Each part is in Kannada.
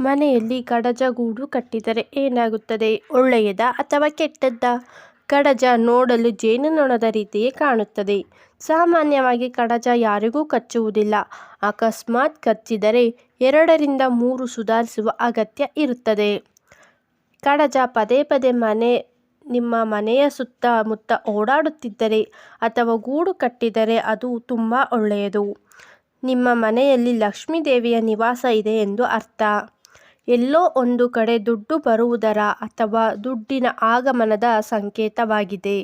ಮನೆಯಲ್ಲಿ ಕಡಜ ಗೂಡು ಕಟ್ಟಿದರೆ ಏನಾಗುತ್ತದೆ? ಒಳ್ಳೆಯದಾ ಅಥವಾ ಕೆಟ್ಟದ್ದಾ? ಕಡಜ ನೋಡಲು ಜೇನುನೊಣದ ರೀತಿಯೇ ಕಾಣುತ್ತದೆ. ಸಾಮಾನ್ಯವಾಗಿ ಕಡಜ ಯಾರಿಗೂ ಕಚ್ಚುವುದಿಲ್ಲ. ಅಕಸ್ಮಾತ್ ಕಚ್ಚಿದರೆ ಎರಡರಿಂದ ಮೂರು ಸುಧಾರಿಸುವ ಅಗತ್ಯ ಇರುತ್ತದೆ. ಕಡಜ ಪದೇ ಪದೇ ಮನೆ, ನಿಮ್ಮ ಮನೆಯ ಸುತ್ತಮುತ್ತ ಓಡಾಡುತ್ತಿದ್ದರೆ ಅಥವಾ ಗೂಡು ಕಟ್ಟಿದರೆ ಅದು ತುಂಬ ಒಳ್ಳೆಯದು. ನಿಮ್ಮ ಮನೆಯಲ್ಲಿ ಲಕ್ಷ್ಮೀ ದೇವಿಯ ನಿವಾಸ ಇದೆ ಎಂದು ಅರ್ಥ. ಎಲ್ಲೋ ಒಂದು ಕಡೆ ದುಡ್ಡು ಬರುವುದರ ಅಥವಾ ದುಡ್ಡಿನ ಆಗಮನದ ಸಂಕೇತವಾಗಿದೆ.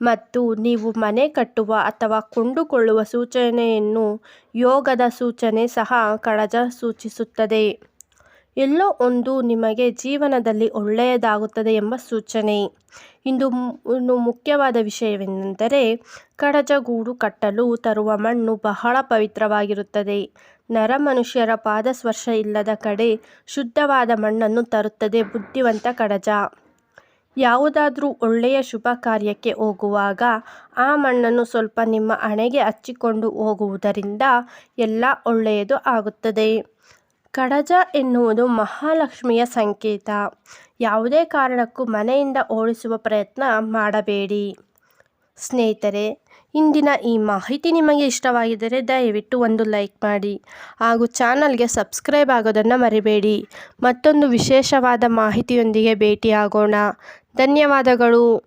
ಮತ್ತು ನೀವು ಮನೆ ಕಟ್ಟುವ ಅಥವಾ ಕೊಂಡುಕೊಳ್ಳುವ ಸೂಚನೆಯನ್ನು ಯೋಗದ ಸೂಚನೆ ಸಹ ಕಳಜ ಸೂಚಿಸುತ್ತದೆ. ಎಲ್ಲೋ ಒಂದು ನಿಮಗೆ ಜೀವನದಲ್ಲಿ ಒಳ್ಳೆಯದಾಗುತ್ತದೆ ಎಂಬ ಸೂಚನೆ. ಇಂದು ಇನ್ನು ಮುಖ್ಯವಾದ ವಿಷಯವೆಂದರೆ ಕಡಜ ಗೂಡು ಕಟ್ಟಲು ತರುವ ಮಣ್ಣು ಬಹಳ ಪವಿತ್ರವಾಗಿರುತ್ತದೆ. ನರಮನುಷ್ಯರ ಪಾದಸ್ಪರ್ಶ ಇಲ್ಲದ ಕಡೆ ಶುದ್ಧವಾದ ಮಣ್ಣನ್ನು ತರುತ್ತದೆ ಬುದ್ಧಿವಂತ ಕಡಜ. ಯಾವುದಾದರೂ ಒಳ್ಳೆಯ ಶುಭ ಕಾರ್ಯಕ್ಕೆ ಹೋಗುವಾಗ ಆ ಮಣ್ಣನ್ನು ಸ್ವಲ್ಪ ನಿಮ್ಮ ಹಣೆಗೆ ಹಚ್ಚಿಕೊಂಡು ಹೋಗುವುದರಿಂದ ಎಲ್ಲ ಒಳ್ಳೆಯದು ಆಗುತ್ತದೆ. ಕಡಜ ಎನ್ನುವುದು ಮಹಾಲಕ್ಷ್ಮಿಯ ಸಂಕೇತ. ಯಾವುದೇ ಕಾರಣಕ್ಕೂ ಮನೆಯಿಂದ ಓಡಿಸುವ ಪ್ರಯತ್ನ ಮಾಡಬೇಡಿ. ಸ್ನೇಹಿತರೆ, ಇಂದಿನ ಈ ಮಾಹಿತಿ ನಿಮಗೆ ಇಷ್ಟವಾಗಿದ್ದರೆ ದಯವಿಟ್ಟು ಒಂದು ಲೈಕ್ ಮಾಡಿ ಹಾಗೂ ಚಾನಲ್ಗೆ ಸಬ್ಸ್ಕ್ರೈಬ್ ಆಗೋದನ್ನು ಮರಿಬೇಡಿ. ಮತ್ತೊಂದು ವಿಶೇಷವಾದ ಮಾಹಿತಿಯೊಂದಿಗೆ ಭೇಟಿಯಾಗೋಣ. ಧನ್ಯವಾದಗಳು.